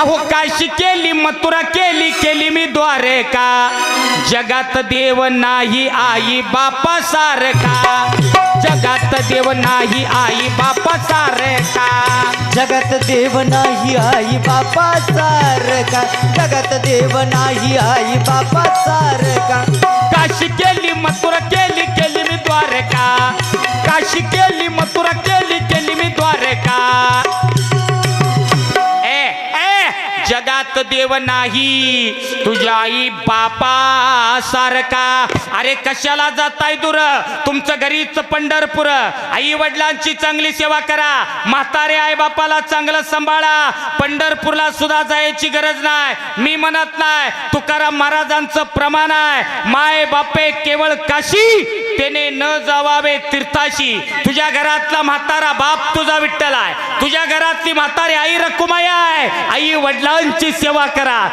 अहो काशी केली मथुरा केली केली मी द्वारका. जगात देव नाही आई बापा सारखा. जगात देव नाही आई बापा सारखा. जगत देव नाही आई बापा सारखा. जगत देव नाही आई बापा सारखा. काशी केली मथुरा केली केली मी द्वारका. काशी केली मथुरा जगात देव नाही. तुझ्या आई बापा सारखा. अरे कशाला जाताय दूर? तुमचं घरीच पंढरपूर. आई वडिलांची चांगली सेवा करा. म्हातारे आई बापाला चांगलं सांभाळा. पंढरपूरला सुद्धा जायची गरज नाही. मी म्हणत नाही तुकाराम महाराजांचं प्रमाण आहे. माय बापे केवळ काशी त्याने न जावावे तीर्थाशी. तुझ्या घरातला म्हातारा बाप तुझा विठ्ठल आहे. तुझ्या घरातली म्हातारी आई रकुमाई आहे. आई वडिलांची सेवा करा.